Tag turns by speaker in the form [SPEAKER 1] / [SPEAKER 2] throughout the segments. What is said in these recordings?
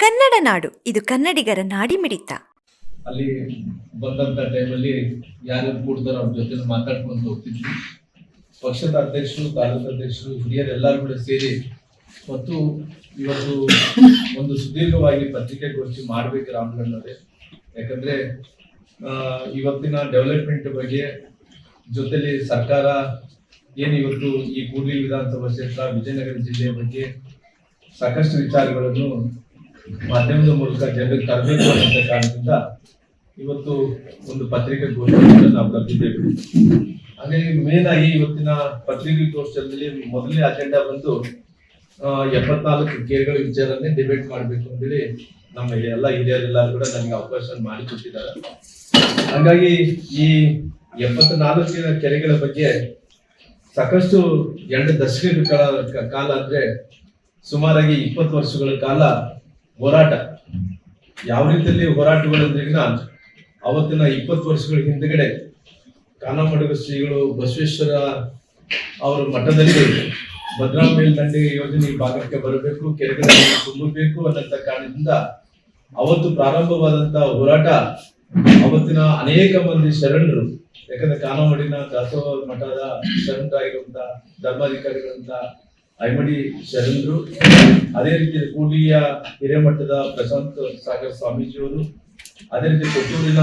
[SPEAKER 1] ಕನ್ನಡ ನಾಡು, ಇದು ಕನ್ನಡಿಗರ ನಾಡಿಮಿಡಿತ.
[SPEAKER 2] ಅಲ್ಲಿ ಬಂದಂತ ಟೈಮಲ್ಲಿ ಯಾರು ಕೂಡ್ತಾರೋ ಅವ್ರ ಜೊತೆ ಮಾತಾಡ್ಕೊಂಡು ಹೋಗ್ತಿದ್ವಿ. ಪಕ್ಷದ ಅಧ್ಯಕ್ಷರು ತಾಲೂಕು ಅಧ್ಯಕ್ಷರು ಹಿರಿಯರೆಲ್ಲರೂ ಕೂಡ ಸೇರಿ ಮತ್ತು ಇವತ್ತು ಒಂದು ಸುದೀರ್ಘವಾಗಿ ಪತ್ರಿಕೆಗೋಷ್ಠಿ ಮಾಡ್ಬೇಕು ರಾಮಗಣ್ಣವರೇ ಯಾಕಂದ್ರೆ ಇವತ್ತಿನ ಡೆವಲಪ್ಮೆಂಟ್ ಬಗ್ಗೆ ಜೊತೆಲಿ ಸರ್ಕಾರ ಏನು ಇವತ್ತು ಈ ಕೂಡ್ಲಿ ವಿಧಾನಸಭಾ ಕ್ಷೇತ್ರ, ವಿಜಯನಗರ ಜಿಲ್ಲೆಯ ಬಗ್ಗೆ ಸಾಕಷ್ಟು ವಿಚಾರಗಳನ್ನು ಮಾಧ್ಯಮದ ಮೂಲಕ ಜನರಿಗೆ ತರಬೇಕು ಅನ್ನೋ ಕಾರಣದಿಂದ ಇವತ್ತು ಒಂದು ಪತ್ರಿಕಾಗೋಷ್ಠಿಯನ್ನು ನಾವು ಕರೆದಿದ್ದೇವೆ. ಹಾಗಾಗಿ ಮೇನ್ ಆಗಿ ಇವತ್ತಿನ ಪತ್ರಿಕಾಗೋಷ್ಠಿಯಲ್ಲಿ ಮೊದಲನೇ ಅಜೆಂಡಾ ಬಂದು ಎಪ್ಪತ್ನಾಲ್ಕು ಕೇರ್ಗಳ ವಿಚಾರನೇ ಡಿಬೇಟ್ ಮಾಡಬೇಕು ಅಂತೇಳಿ ನಮ್ಮ ಎಲ್ಲ ಹಿರಿಯರೆಲ್ಲರೂ ಕೂಡ ನನಗೆ ಅವಕಾಶ ಮಾಡಿಕೊಟ್ಟಿದ್ದಾರೆ ಹಾಗಾಗಿ ಈ ಎಪ್ಪತ್ನಾಲ್ಕಿನ ಕೆರೆಗಳ ಬಗ್ಗೆ ಸಾಕಷ್ಟು ಎರಡು ದಶಕಗಳ ಕಾಲ ಅಂದ್ರೆ ಸುಮಾರಾಗಿ ಇಪ್ಪತ್ತು ವರ್ಷಗಳ ಕಾಲ ಹೋರಾಟ. ಯಾವ ರೀತಿಯಲ್ಲಿ ಹೋರಾಟಗಳಿಂದ ಅವತ್ತಿನ ಇಪ್ಪತ್ತು ವರ್ಷಗಳ ಹಿಂದಗಡೆ ಕಾನಮಡುಗ ಶ್ರೀಗಳು ಬಸವೇಶ್ವರ ಅವರ ಮಠದಲ್ಲಿ ಭದ್ರಾ ಮೇಲ್ದಂಡೆ ಯೋಜನೆ ಭಾಗಕ್ಕೆ ಬರಬೇಕು ಕೆರೆಗಳನ್ನು ತುಂಬಬೇಕು ಅನ್ನಂತ ಕಾರಣದಿಂದ ಅವತ್ತು ಪ್ರಾರಂಭವಾದಂತ ಹೋರಾಟ ಅವತ್ತಿನ ಅನೇಕ ಮಂದಿ ಶರಣರು, ಯಾಕಂದ್ರೆ ಕಾನಮಡಿನ ದಾಸೋಹ ಮಠದ ಶರಣರಾಗಿರುವಂತ ಧರ್ಮಾಧಿಕಾರಿಗಳಂತ ಐಮಡಿ ಶರಣರು, ಅದೇ ರೀತಿ ಕೂಡ್ಲಿಯ ಹಿರೇಮಠದ ಪ್ರಶಾಂತ್ ಸಾಗರ್ ಸ್ವಾಮೀಜಿಯವರು, ಅದೇ ರೀತಿ ಕೊಟ್ಟೂರಿನ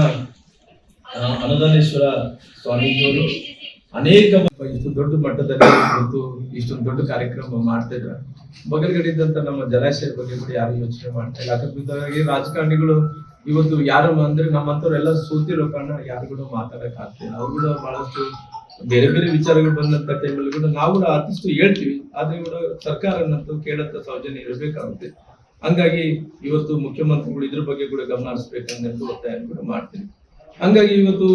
[SPEAKER 2] ಅನುದಾನೇಶ್ವರ ಸ್ವಾಮೀಜಿಯವರು, ಅನೇಕ ಇಷ್ಟು ದೊಡ್ಡ ಮಟ್ಟದಲ್ಲಿ ಇವತ್ತು ಇಷ್ಟೊಂದು ದೊಡ್ಡ ಕಾರ್ಯಕ್ರಮ ಮಾಡ್ತಾ ಇದ್ರ ಬಗಲ್ಗಡೆ ಇದ್ದಂತ ನಮ್ಮ ಜಲಾಶಯದ ಬಗ್ಗೆ ಕೂಡ ಯಾರು ಯೋಚನೆ ಮಾಡ್ತಾ ಇಲ್ಲ. ರಾಜಕಾರಣಿಗಳು ಇವತ್ತು ಯಾರು ಅಂದ್ರೆ ನಮ್ಮಂತವ್ರೆಲ್ಲ ಸೋತಿರೋ ಕಾರಣ ಯಾರು ಕೂಡ ಮಾತಾಡಕ್ ಆಗ್ತಿಲ್ಲ ಅವ್ರು ಕೂಡ ಬಹಳಷ್ಟು ಬೇರೆ ಬೇರೆ ವಿಚಾರಗಳು ಬಂದಂತ ಟೈಮಲ್ಲಿ ಕೂಡ ನಾವು ಕೂಡ ಆದಷ್ಟು ಹೇಳ್ತೀವಿ. ಆದ್ರೆ ಕೂಡ ಸರ್ಕಾರನಂತೂ ಕೇಳಂತ ಸೌಜನ್ಯ ಇರಬೇಕಾಗುತ್ತೆ. ಹಂಗಾಗಿ ಇವತ್ತು ಮುಖ್ಯಮಂತ್ರಿಗಳು ಇದ್ರ ಬಗ್ಗೆ ಕೂಡ ಗಮನ ಹರಿಸ್ಬೇಕಂತ ಒತ್ತಾಯ ಕೂಡ ಮಾಡ್ತೀನಿ ಹಂಗಾಗಿ ಇವತ್ತು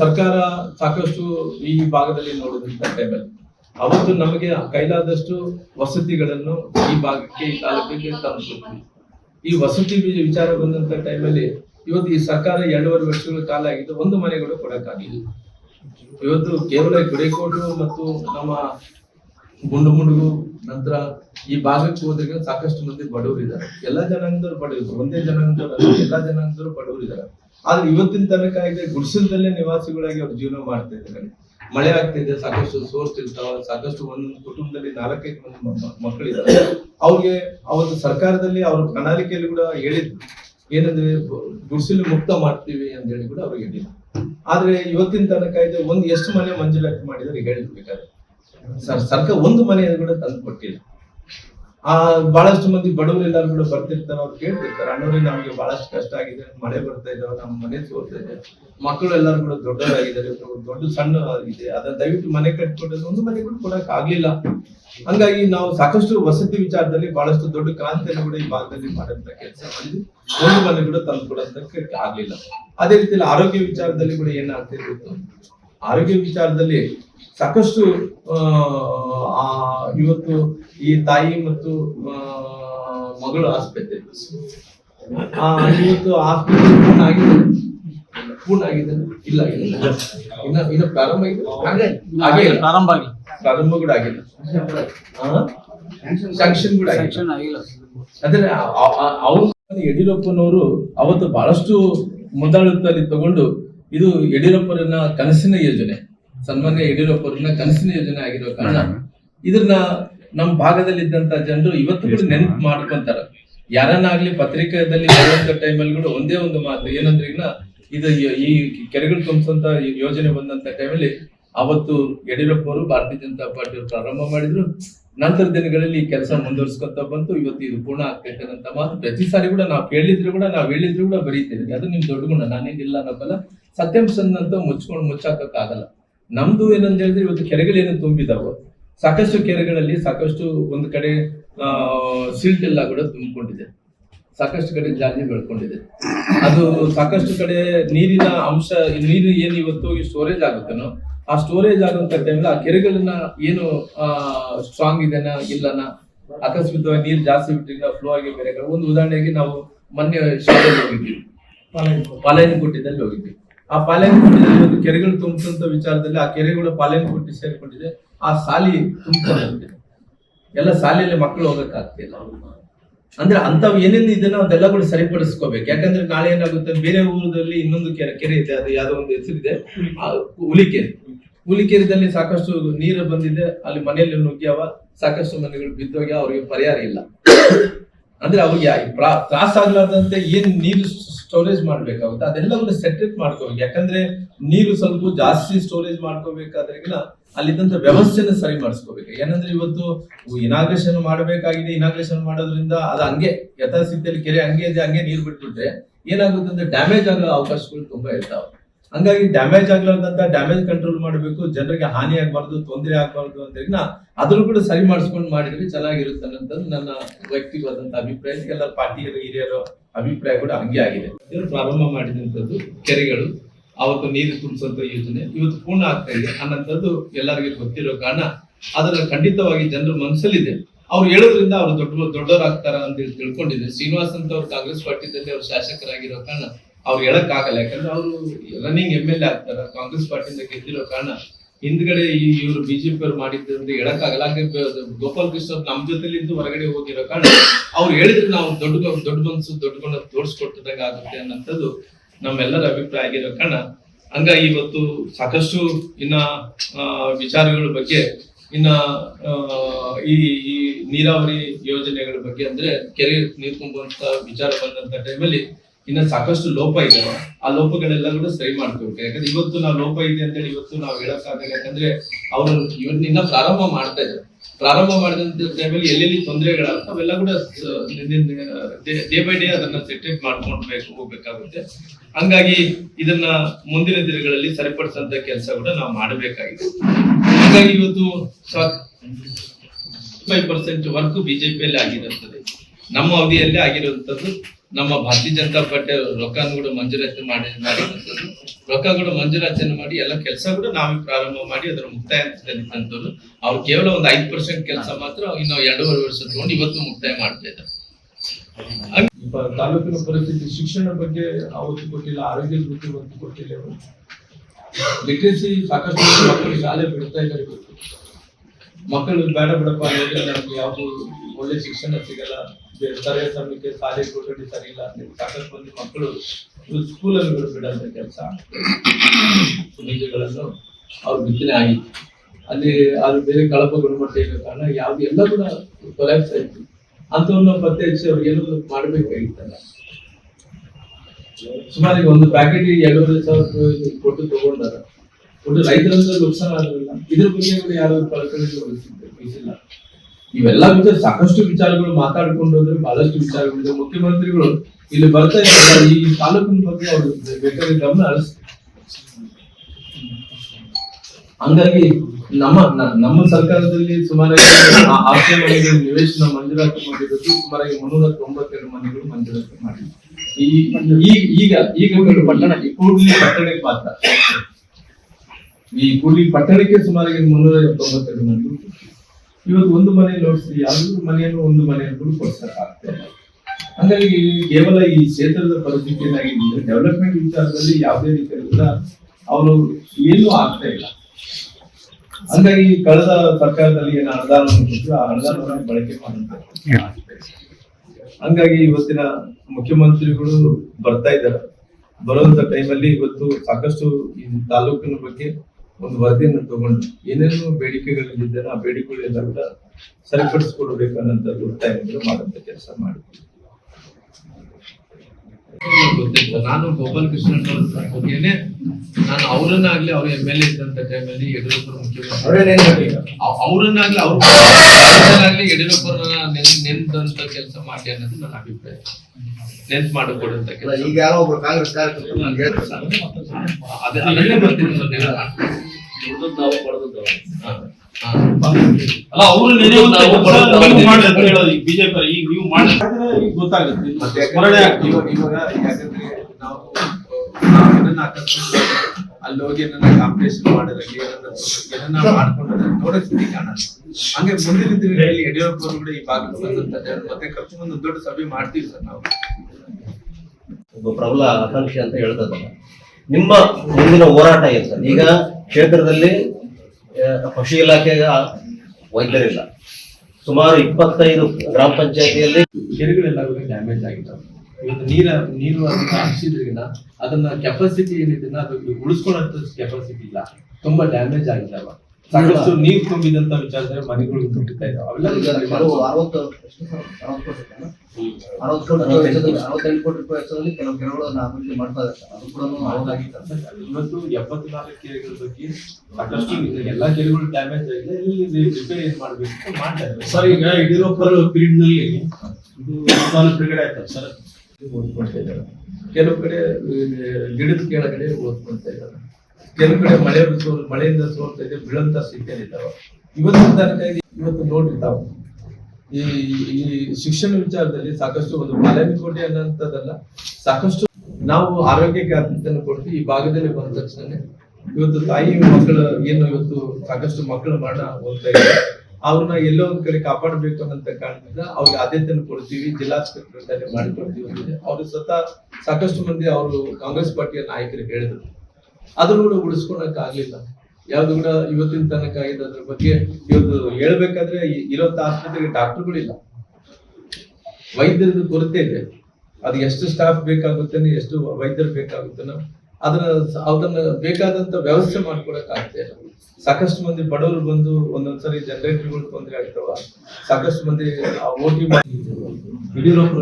[SPEAKER 2] ಸರ್ಕಾರ ಸಾಕಷ್ಟು ಈ ಭಾಗದಲ್ಲಿ ನೋಡಿದಂತ ಟೈಮಲ್ಲಿ ಅವತ್ತು ನಮಗೆ ಕೈಲಾದಷ್ಟು ವಸತಿಗಳನ್ನು ಈ ಭಾಗಕ್ಕೆ, ಈ ತಾಲೂಕಿಗೆ ತಂದುಕೊಡ್ತೀವಿ ಈ ವಸತಿ ವಿಚಾರ ಬಂದಂತ ಟೈಮಲ್ಲಿ ಇವತ್ತು ಈ ಸರ್ಕಾರ ಎರಡೂವರೆ ವರ್ಷಗಳ ಕಾಲ ಆಗಿದ್ದು ಒಂದು ಮನೆಗಳು ಕೂಡ ಕೊಡಕ್ಕಾಗಿಲ್ಲ. ಇವತ್ತು ಕೇವಲ ಗುಡೇಕೋಟು ಮತ್ತು ನಮ್ಮ ಗುಂಡುಮುಡುಗು ನಂತರ ಈ ಭಾಗಕ್ಕೆ ಹೋದ್ರೆ ಸಾಕಷ್ಟು ಮಂದಿ ಬಡವರು ಇದ್ದಾರೆ ಎಲ್ಲಾ ಜನಾಂಗದವರು ಬಡವರು ಒಂದೇ ಜನಾಂಗದವರು ಎಲ್ಲಾ ಜನಾಂಗದವರು ಬಡವರಿದ್ದಾರೆ. ಆದ್ರೆ ಇವತ್ತಿನ ತನಕ ಇದೆ ಗುಡಿಸಲದಲ್ಲೇ ನಿವಾಸಿಗಳಾಗಿ ಅವ್ರು ಜೀವನ ಮಾಡ್ತಾ ಇದ್ದಾರೆ. ಮಳೆ ಆಗ್ತಿದೆ ಸಾಕಷ್ಟು ಸೋರ್ಸ್ ಇರ್ತಾವ, ಸಾಕಷ್ಟು ಒಂದೊಂದು ಕುಟುಂಬದಲ್ಲಿ ನಾಲ್ಕೈದು ಮಂದಿ ಮಕ್ಕಳಿದ್ದಾರೆ. ಅವ್ರಿಗೆ ಅವತ್ತು ಸರ್ಕಾರದಲ್ಲಿ ಅವ್ರ ಪ್ರಣಾಳಿಕೆಯಲ್ಲಿ ಕೂಡ ಹೇಳಿದ್ರು. ಏನಂದ್ರೆ ಗುಡಿಸಲು ಮುಕ್ತ ಮಾಡ್ತೀವಿ ಅಂತ ಹೇಳಿ ಕೂಡ ಅವ್ರಿಗೆ ಹೇಳಿದ್ರು. ಆದ್ರೆ ಇವತ್ತಿನ ತನಕ ಇದೆ ಒಂದು ಎಷ್ಟು ಮನೆ ಮಂಜೂರಾತಿ ಮಾಡಿದ್ರೆ ಹೇಳಿರ್ಬೇಕಾದ್ರೆ ಸರ್, ಸರ್ಕಾರ ಒಂದು ಮನೆ ಕೂಡ ತಂದು ಕೊಟ್ಟಿಲ್ಲ. ಆ ಬಹಳಷ್ಟು ಮಂದಿ ಬಡವರು ಎಲ್ಲರೂ ಕೂಡ ಬರ್ತಿರ್ತಾರೆ ಅವ್ರು ಕೇಳ್ತಿರ್ತಾರೆ. ಅಣ್ಣವ್ರಿ ನಮ್ಗೆ ಬಹಳಷ್ಟು ಕಷ್ಟ ಆಗಿದೆ. ಮಳೆ ಬರ್ತಾ ಇದಾವೆ ನಮ್ಮ ಮನೆ ಸೋರ್ತಾ ಇದೆ. ಮಕ್ಕಳು ಎಲ್ಲರೂ ಕೂಡ ದೊಡ್ಡವರಾಗಿದ್ದಾರೆ. ದೊಡ್ಡ ಸಣ್ಣ ಆಗಿದೆ ಅದ ದಯವಿಟ್ಟು ಮನೆ ಕಟ್ಕೊಟ್ಟದ್ದು ಒಂದು ಮನೆ ಕೂಡ ಕೊಡಕ್ ಆಗ್ಲಿಲ್ಲ. ಹಂಗಾಗಿ ನಾವು ಸಾಕಷ್ಟು ವಸತಿ ವಿಚಾರದಲ್ಲಿ ಬಹಳಷ್ಟು ದೊಡ್ಡ ಕ್ರಾಂತಿಯನ್ನು ಕೂಡ ಈ ಭಾಗದಲ್ಲಿ ಮಾಡಿದಂತ ಕೆಲಸ ಮಾಡಿದ್ವಿ. ಒಂದು ಮನೆ ಕೂಡ ತಂದು ಕೊಡೋದಕ್ಕೆ ಆಗ್ಲಿಲ್ಲ. ಅದೇ ರೀತಿಯಲ್ಲಿ ಆರೋಗ್ಯ ವಿಚಾರದಲ್ಲಿ ಕೂಡ ಏನಾಗ್ತಿರ್ಬೇಕು ಆರೋಗ್ಯ ವಿಚಾರದಲ್ಲಿ ಸಾಕಷ್ಟು ಆ, ಇವತ್ತು ಈ ತಾಯಿ ಮತ್ತು ಮಗಳು ಆಸ್ಪತ್ರೆ. ಇವತ್ತು ಆಸ್ಪತ್ರೆ ಪೂರ್ಣ ಆಗಿದೆ? ಪೂರ್ಣ ಆಗಿದೆ. ಇಲ್ಲ ಇಲ್ಲ. ಇನ್ನ ಇನ್ನ ಪ್ರಾರಂಭ ಆಗಿದೆ? ಹಾಗೆ.
[SPEAKER 3] ಪ್ರಾರಂಭ ಆಗಿಲ್ಲ.
[SPEAKER 2] ಪ್ರಾರಂಭ ಕೂಡ ಆಗಿಲ್ಲ. ಸ್ಯಾಂಕ್ಷನ್ ಕೂಡ ಆಗಿಲ್ಲ.
[SPEAKER 3] ಆಗಿಲ್ಲ.
[SPEAKER 2] ಅಂದ್ರೆ ಅವ್ರು ಯಡಿಯೂರಪ್ಪನವರು ಅವತ್ತು ಬಹಳಷ್ಟು ಮುಂದಾಳತ್ವದಲ್ಲಿ ತಗೊಂಡು ಇದು ಯಡಿಯೂರಪ್ಪರನ್ನ ಕನಸಿನ ಯೋಜನೆ ಸನ್ಮಾನ್ಯ ಯಡಿಯೂರಪ್ಪರನ್ನ ಕನಸಿನ ಯೋಜನೆ ಆಗಿರೋ ಕಾರಣ ಇದನ್ನ ನಮ್ಮ ಭಾಗದಲ್ಲಿ ಇದ್ದಂತ ಜನರು ಇವತ್ತು ಕೂಡ ನೆನಪು ಮಾಡ್ಕೊಂತಾರ. ಯಾರನ್ನಾಗ್ಲಿ ಪತ್ರಿಕೆಯಲ್ಲಿ ಬರುವಂತ ಟೈಮಲ್ಲಿ ಕೂಡ ಒಂದೇ ಒಂದು ಮಾತು ಏನಂದ್ರೆ ಈಗ ಇದು ಈ- ಕೆರೆಗಳು ತುಂಬಿಸಂತ ಯೋಜನೆ ಬಂದಂತ ಟೈಮಲ್ಲಿ ಅವತ್ತು ಯಡಿಯೂರಪ್ಪ ಅವರು ಭಾರತೀಯ ಜನತಾ ಪಾರ್ಟಿ ಪ್ರಾರಂಭ ಮಾಡಿದ್ರು. ನಂತರ ದಿನಗಳಲ್ಲಿ ಈ ಕೆಲಸ ಮುಂದುವರಿಸ್ಕೊತ ಬಂತು. ಇವತ್ತು ಇದು ಪೂರ್ಣ ಆಗ್ತೈತೆ ಅಂತ ಮಾತು ಪ್ರತಿ ಸಾರಿ ಕೂಡ ನಾವು ಕೇಳಿದ್ರು ಕೂಡ ನಾವು ಹೇಳಿದ್ರು ಕೂಡ ಬರೀತೀವಿ. ಅದು ನಿಮ್ ದೊಡ್ಡ ಗುಣ. ನಾನೇನಿಲ್ಲ ಅನ್ನೋಕಲ್ಲ. ಸತ್ಯಾಂಶನಂತ ಮುಚ್ಕೊಂಡು ಮುಚ್ಚಾಕಕ್ಕಾಗಲ್ಲ. ನಮ್ದು ಏನಂತ ಹೇಳಿದ್ರೆ ಇವತ್ತು ಕೆರೆಗಳೇನು ತುಂಬಿದಾವ ಸಾಕಷ್ಟು ಕೆರೆಗಳಲ್ಲಿ ಸಾಕಷ್ಟು ಒಂದು ಕಡೆ ಸಿಲ್ಟ್ ಎಲ್ಲ ಕೂಡ ತುಂಬಿಕೊಂಡಿದೆ. ಸಾಕಷ್ಟು ಕಡೆ ಜಾಲಿ ಬೆಳ್ಕೊಂಡಿದೆ. ಅದು ಸಾಕಷ್ಟು ಕಡೆ ನೀರಿನ ಅಂಶ ನೀರು ಏನು ಇವತ್ತು ಸ್ಟೋರೇಜ್ ಆಗುತ್ತನೋ ಆ ಸ್ಟೋರೇಜ್ ಆಗುವಂತ ಟೈಮಲ್ಲಿ ಆ ಕೆರೆಗಳನ್ನ ಏನು ಸ್ಟ್ರಾಂಗ್ ಇದೆನಾ ಇಲ್ಲನ ಆಕಸ್ಮಿಕವಾಗಿ ನೀರು ಜಾಸ್ತಿ ಬಿಟ್ಟಿಲ್ಲ ಫ್ಲೋ ಆಗಿ ಬೇರೆ ಕಡೆ ಒಂದು ಉದಾಹರಣೆಗೆ ನಾವು ಮೊನ್ನೆ ಶಾಲೆಗೆ ಹೋಗಿದ್ವಿ. ಪಾಲಯನ ಕೊಟ್ಟಿದ್ದಲ್ಲಿ ಹೋಗಿದ್ವಿ. ಆ ಪಾಲನೆ ಕೊಟ್ಟಿದ್ದಲ್ಲಿ ಒಂದು ಕೆರೆಗಳು ತುಂಬಿಸುವಂತ ವಿಚಾರದಲ್ಲಿ ಆ ಕೆರೆಗಳು ಕೊಟ್ಟಿ ಸೇರಿಕೊಂಡಿದೆ. ಆ ಸಾಲಿ ತುಂಬಿಕೊಂಡಿದೆ. ಎಲ್ಲ ಶಾಲೆಯಲ್ಲಿ ಮಕ್ಕಳು ಹೋಗಕ್ಕಾಗ್ತಿಲ್ಲ. ಅಂದ್ರೆ ಅಂತವ್ ಏನೇನು ಇದನ್ನ ಅದೆಲ್ಲ ಕೂಡ ಸರಿಪಡಿಸ್ಕೋಬೇಕು. ಯಾಕಂದ್ರೆ ನಾಳೆ ಏನಾಗುತ್ತೆ ಬೇರೆ ಊರಲ್ಲಿ ಇನ್ನೊಂದು ಕೆರೆ ಕೆರೆ ಇದೆ, ಅದು ಯಾವ್ದೋ ಒಂದು ಹೆಸರಿದೆ. ಹುಲಿಕೆರೆ. ಹುಲಿಕೆರೆದಲ್ಲಿ ಸಾಕಷ್ಟು ನೀರು ಬಂದಿದೆ. ಅಲ್ಲಿ ಮನೆಯಲ್ಲಿ ನುಗ್ಗ್ಯಾವ ಸಾಕಷ್ಟು ಮನೆಗಳು ಬಿದ್ದೋಗ್ಯಾವ ಅವ್ರಿಗೆ ಪರಿಹಾರ ಇಲ್ಲ. ಅಂದ್ರೆ ಅವ್ರಿಗೆ ತ್ರಾಸ ಆಗ್ಲಾರ್ದಂತೆ ಏನ್ ನೀರು ಸ್ಟೋರೇಜ್ ಮಾಡ್ಬೇಕಾಗುತ್ತೆ. ಅದೆಲ್ಲ ಒಂದು ಸೆಟ್ರೇಟ್ ಮಾಡ್ಕೋಬೇಕು. ಯಾಕಂದ್ರೆ ನೀರು ಸ್ವಲ್ಪ ಜಾಸ್ತಿ ಸ್ಟೋರೇಜ್ ಮಾಡ್ಕೋಬೇಕಾದ್ರೆಗಿನ ಅಲ್ಲಿದ್ದಂತ ವ್ಯವಸ್ಥೆನ ಸರಿ ಮಾಡಿಸ್ಕೋಬೇಕು. ಏನಂದ್ರೆ ಇವತ್ತು ಇನಾಗ್ರೇಷನ್ ಮಾಡಬೇಕಾಗಿದೆ ಇನಾಗ್ರೇಷನ್ ಮಾಡೋದ್ರಿಂದ ಅದು ಹಂಗೆ ಯಥಾಸ್ಥಿತಿಯಲ್ಲಿ ಕೆರೆ ಹಂಗೆ ಇದೆ, ಹಂಗೆ ನೀರು ಬಿಟ್ಬಿಟ್ರೆ ಏನಾಗುತ್ತೆ ಅಂದ್ರೆ ಡ್ಯಾಮೇಜ್ ಆಗೋ ಅವಕಾಶಗಳು ತುಂಬಾ ಇರ್ತಾವೆ. ಹಂಗಾಗಿ ಡ್ಯಾಮೇಜ್ ಆಗ್ಲಾರ್ದಂತ ಡ್ಯಾಮೇಜ್ ಕಂಟ್ರೋಲ್ ಮಾಡಬೇಕು, ಜನರಿಗೆ ಹಾನಿ ಆಗ್ಬಾರ್ದು, ತೊಂದರೆ ಆಗ್ಬಾರ್ದು ಅಂತ ಅದನ್ನು ಕೂಡ ಸರಿ ಮಾಡಿಸ್ಕೊಂಡು ಮಾಡಿದ್ರೆ ಚೆನ್ನಾಗಿರುತ್ತೆ ಅನ್ನೋದು ನನ್ನ ವೈಯಕ್ತಿಕವಾದಂತ ಅಭಿಪ್ರಾಯ. ಎಲ್ಲ ಪಾರ್ಟಿಯರು, ಹಿರಿಯರ ಅಭಿಪ್ರಾಯ ಕೂಡ ಹಂಗೆ ಆಗಿದೆ. ಇವರು ಪ್ರಾರಂಭ ಮಾಡಿದಂಥದ್ದು ಕೆರೆಗಳು ಅವತ್ತು ನೀರು ತುಂಬಿಸುವಂತ ಯೋಜನೆ, ಇವತ್ತು ಪೂರ್ಣ ಆಗ್ತಾ ಇದೆ. ಅನ್ನೋಂಥದ್ದು ಎಲ್ಲರಿಗೂ ಗೊತ್ತಿರೋ ಕಾರಣ, ಅದರ ಖಂಡಿತವಾಗಿ ಜನರ ಮನಸ್ಸಲ್ಲಿದೆ. ಅವ್ರು ಹೇಳೋದ್ರಿಂದ ಅವ್ರು ದೊಡ್ಡ ದೊಡ್ಡವರಾಗ್ತಾರ ಅಂತ ಹೇಳಿ ತಿಳ್ಕೊಂಡಿದೆ ಶ್ರೀನಿವಾಸ್ ಅಂತ ಅವ್ರು ಕಾಂಗ್ರೆಸ್ ಪಾರ್ಟಿದಲ್ಲಿ ಅವ್ರು ಶಾಸಕರಾಗಿರೋ ಕಾರಣ ಅವ್ರು ಹೇಳಕ್ ಆಗಲ್ಲ ಯಾಕಂದ್ರೆ ಅವರು ರನ್ನಿಂಗ್ ಎಂ ಎಲ್ ಎ ಆಗ್ತಾರ. ಕಾಂಗ್ರೆಸ್ ಪಾರ್ಟಿಯಿಂದ ಗೆದ್ದಿರೋ ಕಾರಣ ಹಿಂದ್ಗಡೆ ಈ ಇವರು ಬಿಜೆಪಿ ಅವ್ರು ಮಾಡಿದ್ರಿಂದ ಹೇಳಕ್ಕಾಗಲ್ಲ. ಹಾಗೆ ಗೋಪಾಲ್ ಕೃಷ್ಣ ಅವ್ರು ನಮ್ ಜೊತೆಲಿ ಇದ್ದು ಹೊರಗಡೆ ಹೋಗಿರೋ ಕಾರಣ ಅವ್ರು ಹೇಳಿದ್ರೆ ನಾವು ದೊಡ್ಡ ದೊಡ್ಡ ಮನಸ್ಸು ದೊಡ್ಡ ಗುಣ ತೋರಿಸ್ಕೊಟ್ಟದಾಗ ಆಗುತ್ತೆ ಅನ್ನೋಂಥದ್ದು ನಮ್ಮೆಲ್ಲರ ಅಭಿಪ್ರಾಯ ಆಗಿರೋ ಕಾರಣ. ಹಂಗಾಗಿ ಇವತ್ತು ಸಾಕಷ್ಟು ಇನ್ನ ವಿಚಾರಗಳ ಬಗ್ಗೆ ಇನ್ನ ಈ ಈ ನೀರಾವರಿ ಯೋಜನೆಗಳ ಬಗ್ಗೆ ಅಂದ್ರೆ ಕೆರೆ ನೀರು ತುಂಬುವಂತ ವಿಚಾರ ಬಂದಂತ ಟೈಮಲ್ಲಿ ಇನ್ನ ಸಾಕಷ್ಟು ಲೋಪ ಇದೆ. ಆ ಲೋಪಗಳೆಲ್ಲ ಕೂಡ ಸರಿ ಮಾಡ್ಕೋಬೇಕು ಯಾಕಂದ್ರೆ ಇವತ್ತು ನಾವು ಲೋಪ ಇದೆ ಅಂತ ಹೇಳಿ ಇವತ್ತು ನಾವು ಹೇಳಕ್ಕಾಗಲ್ಲ ಯಾಕಂದ್ರೆ ಅವರು ಇವತ್ತಿನಿಂದ ಪ್ರಾರಂಭ ಮಾಡ್ತಾ ಇದ್ದಾರೆ ಪ್ರಾರಂಭ ಮಾಡಿದಂತ ಟೈಮಲ್ಲಿ ಎಲ್ಲೆಲ್ಲಿ ತೊಂದರೆಗಳಾಗುತ್ತೆ ಅವೆಲ್ಲ ಕೂಡ ಡೇ ಬೈ ಡೇ ಅದನ್ನ ಸೆಟಪ್ ಮಾಡ್ಕೊಂಡ್ಬೇಕು, ಹೋಗ್ಬೇಕಾಗುತ್ತೆ. ಹಂಗಾಗಿ ಇದನ್ನ ಮುಂದಿನ ದಿನಗಳಲ್ಲಿ ಸರಿಪಡಿಸಂತ ಕೆಲಸ ಕೂಡ ನಾವು ಮಾಡಬೇಕಾಗಿದೆ. ಹಾಗಾಗಿ ಇವತ್ತು ಫೈವ್ ಪರ್ಸೆಂಟ್ ವರ್ಕ್ ಬಿಜೆಪಿಯಲ್ಲಿ ಆಗಿರುತ್ತದೆ. ನಮ್ಮ ಅವಧಿಯಲ್ಲೇ ಆಗಿರುವಂತದ್ದು ನಮ್ಮ ಭಾರತೀಯ ಜನತಾ ಪಾರ್ಟಿ ರೊಕ್ಕ ಕೂಡ ಮಂಜೂರಾತಿ ಮಾಡಿ ಮಾಡಿ. ರೊಕ್ಕ ಕೂಡ ಮಂಜೂರಾತಿಯನ್ನು ಮಾಡಿ ಎಲ್ಲ ಕೆಲಸ ಕೂಡ ನಾವೇ ಪ್ರಾರಂಭ ಮಾಡಿ ಅದರ ಮುಕ್ತಾಯ ಹಂತದಲ್ಲಿದ್ದಂಥವ್ರು ಅವ್ರು ಕೇವಲ ಒಂದು ಐದು ಪರ್ಸೆಂಟ್ ಕೆಲಸ ಮಾತ್ರ ಇನ್ನು ಎರಡೂವರೆ ವರ್ಷ ತಗೊಂಡು ಇವತ್ತು ಮುಕ್ತಾಯ ಮಾಡ್ತಾ ಇದ್ದಾರೆ. ತಾಲೂಕಿನ ಪರಿಸ್ಥಿತಿ, ಶಿಕ್ಷಣ ಬಗ್ಗೆ ಅವತ್ತು ಕೊಟ್ಟಿಲ್ಲ, ಆರೋಗ್ಯದ ಬಗ್ಗೆ ಕೊಟ್ಟಿಲ್ಲ ಲಿಟ್ರೆಸಿ ಸಾಕಷ್ಟು ಶಾಲೆ ಬಿಡ್ತಾ ಇದ್ದಾರೆ. ಮಕ್ಕಳು ಬೇಡ ಬಿಡಪ್ಪ ಅಂದ್ರೆ ನಮ್ಗೆ ಯಾವ್ದು ಒಳ್ಳೆ ಶಿಕ್ಷಣ ಸಿಗಲ್ಲ. ಬೇರೆ ಸರಿಯಾದ ಸಮಯಕ್ಕೆ ಶಾಲೆ ಕೊಠಡಿ ಸರಿ ಇಲ್ಲ ಅಂತ ಸಾಕಷ್ಟು ಮಂದಿ ಮಕ್ಕಳು ಸ್ಕೂಲಲ್ಲಿ ಬಿಡಂತ ಕೆಲಸ. ಬೀಜಗಳನ್ನು ಅವ್ರು ಬಿತ್ತನೆ ಆಗಿತ್ತು. ಅಲ್ಲಿ ಅದು ಬೇರೆ ಕಳಪ ಗುಣಮಟ್ಟ ಇರೋ ಕಾರಣ ಯಾವ್ದು ಎಲ್ಲ ಕೂಡ ಕೊಲಾಪ್ಸ್ ಆಯ್ತು. ಅಂತವನ್ನ ಪತ್ತೆ ಹಚ್ಚಿ ಅವ್ರಿಗೆ ಏನೋ ಮಾಡ್ಬೇಕಾಗಿತ್ತಲ್ಲ. ಸುಮಾರಿಗೆ ಒಂದು ಪ್ಯಾಕೆಟ್ ಎರಡೂವರೆ ಸಾವಿರ ಕೊಟ್ಟು ತಗೊಂಡಾರ ಒಟ್ಟು ರೈತರಿಂದ ನುಕ್ಸಾನ ಆಗಿರಲಿಲ್ಲ ಇದ್ರ ಬಗ್ಗೆ ಕೂಡ ಯಾರು ವಹಿಸಿಲ್ಲ ಇವೆಲ್ಲ ವಿಚಾರ ಸಾಕಷ್ಟು ವಿಚಾರಗಳು ಮಾತಾಡ್ಕೊಂಡು ಹೋದ್ರೆ ಬಹಳಷ್ಟು ವಿಚಾರಗಳಿದೆ. ಮುಖ್ಯಮಂತ್ರಿಗಳು ಇಲ್ಲಿ ಬರ್ತಾ ಇದ್ದಾರೆ. ಈ ತಾಲೂಕಿನ ಬಗ್ಗೆ ಅವರು ಬೇಕಾದ್ರೆ ಗಮನ ಹಂಗಾಗಿ ನಮ್ಮ ನಮ್ಮ ಸರ್ಕಾರದಲ್ಲಿ ಸುಮಾರಾಗಿ ಆ- ಮನೆಗೆ ನಿವೇಶನ ಮಂಜೂರಾತಿ ಮಾಡಿರೋದು ಸುಮಾರಾಗಿ ಮುನ್ನೂರ ತೊಂಬತ್ತೆರಡು ಮನೆಗಳು ಮಂಜೂರಾತಿ ಮಾಡಿದ್ರು ಈ, ಈ- ಈಗ ಈಗ ಪಟ್ಟಣ ಕೂಡ್ಲಿ ಪಟ್ಟಣಕ್ಕೆ ಮಾತ್ರ. ಈ ಕೂಲಿ ಪಟ್ಟಣಕ್ಕೆ ಸುಮಾರಿಗೆ ಮುನ್ನೂರ ತೊಂಬತ್ತೆರಡು ಮಂದಿ ಇವತ್ತು ಒಂದು ಮನೆ ನೋಡಿಸಿ ಯಾವ್ದು ಮನೆಯನ್ನು ಒಂದು ಮನೆಯನ್ನು ಕೂಡ ಕೊಡ್ಸಕ್ ಆಗ್ತಾ ಇಲ್ಲ. ಹಂಗಾಗಿ ಕೇವಲ ಈ ಕ್ಷೇತ್ರದ ಪರಿಸ್ಥಿತಿ ಡೆವಲಪ್ಮೆಂಟ್ ವಿಚಾರದಲ್ಲಿ ಯಾವುದೇ ಕೂಡ ಅವರು ಏನೂ ಆಗ್ತಾ ಇಲ್ಲ. ಹಂಗಾಗಿ ಕಳೆದ ಸರ್ಕಾರದಲ್ಲಿ ಏನು ಅನುದಾನವನ್ನು ಕೊಟ್ಟು ಆ ಅನುದಾನವನ್ನು ಬಳಕೆ ಮಾಡುವಂತ ಹಂಗಾಗಿ ಇವತ್ತಿನ ಮುಖ್ಯಮಂತ್ರಿಗಳು ಬರ್ತಾ ಇದ್ದಾರೆ. ಬರುವಂತ ಟೈಮಲ್ಲಿ ಇವತ್ತು ಸಾಕಷ್ಟು ಈ ತಾಲೂಕಿನ ಬಗ್ಗೆ ಒಂದು ವರದಿಯನ್ನು ತಗೊಂಡು ಏನೇನು ಬೇಡಿಕೆಗಳಿದ್ದರೆ ಆ ಬೇಡಿಕೆಗಳೆಲ್ಲ ಕೂಡ ಸರಿಪಡಿಸಿಕೊಡ್ಬೇಕು ಅನ್ನೋಂಥ ಒತ್ತಾಯವನ್ನು ಮಾಡುವಂತ ಕೆಲಸ ಮಾಡಿದ್ವಿ. ನಾನು ಗೋಪಾಲ್ ಕೃಷ್ಣನ್ ಅವ್ರ ಬಗ್ಗೆನೆ ನಾನು ಅವರನ್ನಾಗ್ಲಿ ಅವ್ರ ಎಂ ಎಲ್ ಎ ಇದ್ದಂತ ಟೈಮಲ್ಲಿ ಯಡಿಯೂರಪ್ಪರ ಮುಖ್ಯಮಂತ್ರಿ. ಅವರನ್ನಾಗ್ಲಿ ಅವ್ರನ್ನಾಗ್ಲಿ ಅವ್ರ ಅವ್ರನ್ನಾಗ್ಲಿ ಯಡಿಯೂರಪ್ಪರನ್ನ ನೆನ್ ನೆನ್ದಂತ ಕೆಲಸ ಮಾಡಿ ಅನ್ನೋದು ನನ್ನ ಅಭಿಪ್ರಾಯ. ನೆನ್ಪು ಮಾಡಿಕೊಡುವಂತ ಕೆಲಸ.
[SPEAKER 3] ಈಗ ಯಾರೋ ಒಬ್ರು ಕಾಂಗ್ರೆಸ್ ಕಾರ್ಯಕರ್ತರು
[SPEAKER 2] ಅದನ್ನೇ ಬರ್ತೀನಿ ಸರ್ ನೀವು. ಹಾ, ಹಾ.
[SPEAKER 4] ಅಲ್ಲ ಅವರು ಮಾಡಿ ಅಂತ ಹೇಳೋದು ಈಗ ಬಿಜೆಪಿ ಈಗ ನೀವು ಮಾಡಿದ್ರೆ ಈಗ ಗೊತ್ತಾಗುತ್ತೆ.
[SPEAKER 2] ಮತ್ತೆ
[SPEAKER 4] ಸ್ಮರಣೆ
[SPEAKER 2] ಯಾಕಂದ್ರೆ
[SPEAKER 4] ಆಗ್ತದೆ.
[SPEAKER 2] ಇವಾಗ ಇವಾಗ ಯಾಕಂದ್ರೆ ನಾವು ಅಲ್ಲಿ ಹೋಗಿ ಏನನ್ನ ಕಾಂಪಿಟೇಷನ್ ಮಾಡೋದಾಗ್ಲಿ ಏನನ್ನ ಮಾಡ್ಕೊಂಡ್ರೆ ನೋಡೋ ಸ್ಥಿತಿ ಕಾಣಲ್ಲ. ಹಂಗೆ ಮುಂದಿನ ದಿನಗಳಲ್ಲಿ ಯಡಿಯೂರಪ್ಪ ಅವರು ಕೂಡ ಈ ಭಾಗಕ್ಕೆ ಬಂದಂತ ಮತ್ತೆ ಕರ್ಕೊಂಡು ಒಂದು ದೊಡ್ಡ ಸಭೆ ಮಾಡ್ತೀವಿ ಸರ್ ನಾವು.
[SPEAKER 3] ಒಬ್ಬ ಪ್ರಬಲ ಆಕಾಂಕ್ಷಿ ಅಂತ ಹೇಳ್ತದ ನಿಮ್ಮ ಮುಂದಿನ ಹೋರಾಟ ಏನು ಸರ್? ಈಗ ಕ್ಷೇತ್ರದಲ್ಲಿ ಕೃಷಿ ಇಲಾಖೆಗೆ ವೈದ್ಯರಿಲ್ಲ. ಸುಮಾರು ಇಪ್ಪತ್ತೈದು ಗ್ರಾಮ ಪಂಚಾಯತಿಯಲ್ಲಿ
[SPEAKER 2] ಕೆರೆಗಳೆಲ್ಲ ಡ್ಯಾಮೇಜ್ ಆಗಿದ್ದಾವೆ ಇವತ್ತು ನೀರ, ನೀರು ಅದನ್ನ ಅದನ್ನ ಕೆಪಾಸಿಟಿ ಏನಿದೆ ಅದು ಉಳಿಸ್ಕೊಳ್ಳೋ ಕೆಪಾಸಿಟಿ ಇಲ್ಲ. ತುಂಬಾ ಡ್ಯಾಮೇಜ್ ಆಗಿದ್ದಾವ ಸಾಕಷ್ಟು ನೀರು ತುಂಬಿದಂತ ವಿಚಾರದಲ್ಲಿ ಮನೆಗಳು ತುಂಬಿತಾ ಇದಾವೆ
[SPEAKER 5] ಅವಾಗಾಗಿತ್ತು
[SPEAKER 2] ಇವತ್ತು ಎಪ್ಪತ್ನಾಲ್ಕು ಕೆರೆಗಳ ಬಗ್ಗೆ ಸಾಕಷ್ಟು ಇದೆ. ಎಲ್ಲಾ ಕೆರೆಗಳು ಡ್ಯಾಮೇಜ್ ಆಗಿದೆ. ಇಲ್ಲಿ ರಿಪೇರಿ ಏನ್ ಮಾಡ್ಬೇಕು? ಅಂತ ಮಾಡ್ತಾ ಇದ್ದಾರೆ.
[SPEAKER 4] ಸರ್ ಈಗ ಯಡಿಯೂರಪ್ಪರ ಪೀರಿಯಡ್ನಲ್ಲಿ ಇದು ಬಿಡುಗಡೆ ಆಯ್ತಲ್ಲ ಸರ್?
[SPEAKER 2] ಓದ್ಕೊಳ್ತಾ ಇದ್ದಾರೆ. ಕೆಲವು ಕಡೆ ಗಿಡದ ಕೆಳಗಡೆ ಓದ್ಕೊಳ್ತಾ ಇದ್ದಾರೆ. ಕೆಲವು ಕಡೆ ಮಳೆ ಮಳೆಯಿಂದ ಸೋಲ್ತಾ ಇದೆ ಬೀಳಂತ ಸ್ಥಿತಿಯಲ್ಲಿ ಇವತ್ತಿನ ತನಕ ಇವತ್ತು ನೋಡ್ರಿ ಈ ಈ ಶಿಕ್ಷಣ ವಿಚಾರದಲ್ಲಿ ಸಾಕಷ್ಟು ಒಂದು ಬಾಲಮಿಕೋಟೆ ಅನ್ನೋಂಥದ್ದಲ್ಲ ಸಾಕಷ್ಟು ನಾವು ಆರೋಗ್ಯ ಆದ್ಯತೆಯನ್ನು ಕೊಟ್ಟು ಈ ಭಾಗದಲ್ಲಿ ಬಂದ ತಕ್ಷಣ ಇವತ್ತು ತಾಯಿ ಮಕ್ಕಳ ಏನು ಇವತ್ತು ಸಾಕಷ್ಟು ಮಕ್ಕಳ ಮರಣ ಹೋಗ್ತಾ ಇದೆ, ಅವ್ರನ್ನ ಎಲ್ಲೋ ಒಂದ್ ಕಡೆ ಕಾಪಾಡಬೇಕು ಅನ್ನಂತ ಕಾರಣದಿಂದ ಅವ್ರಿಗೆ ಆದ್ಯತೆಯನ್ನು ಕೊಡ್ತೀವಿ ಜಿಲ್ಲಾಸ್ಪತ್ರೆ ಮಾಡಿಕೊಡ್ತೀವಿ ಅವ್ರಿಗೆ ಅವ್ರು ಸ್ವತಃ ಸಾಕಷ್ಟು ಮಂದಿ ಅವರು ಕಾಂಗ್ರೆಸ್ ಪಾರ್ಟಿಯ ನಾಯಕರಿಗೆ ಹೇಳಿದ್ರು. ಅದನ್ನು ಕೂಡ ಉಳಿಸ್ಕೊಳಕ್ ಆಗ್ಲಿಲ್ಲ. ಯಾವ್ದು ಕೂಡ ಇವತ್ತಿನ ತನಕ ಆಗಿದೆ ಅದ್ರ ಬಗ್ಗೆ ಇವತ್ತು ಹೇಳ್ಬೇಕಾದ್ರೆ ಇರೋಂತ ಆಸ್ಪತ್ರೆಗೆ ಡಾಕ್ಟರ್ಗಳಿಲ್ಲ. ವೈದ್ಯರದ ಕೊರತೆ ಇದೆ. ಅದು ಎಷ್ಟು ಸ್ಟಾಫ್ ಬೇಕಾಗುತ್ತೇನೆ, ಎಷ್ಟು ವೈದ್ಯರು ಬೇಕಾಗುತ್ತೇನೋ ಅದನ್ನ ಅದನ್ನ ಬೇಕಾದಂತ ವ್ಯವಸ್ಥೆ ಮಾಡ್ಕೊಡಕ್ ಆಗ್ತಾ ಇಲ್ಲ. ಸಾಕಷ್ಟು ಮಂದಿ ಬಡವರು ಬಂದು ಒಂದೊಂದ್ಸರಿ ಜನರೇಟರ್ಗಳು ತೊಂದರೆ ಆಗ್ತಾವ. ಸಾಕಷ್ಟು ಮಂದಿ ಓಟಿ
[SPEAKER 4] ಯಡಿಯೂರಪ್ಪ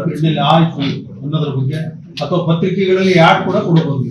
[SPEAKER 4] ಆಯ್ತು ಅನ್ನೋದ್ರ ಬಗ್ಗೆ ಅಥವಾ ಪತ್ರಿಕೆಗಳಲ್ಲಿ ಯಾರು ಕೂಡ ಕೊಡಬಹುದು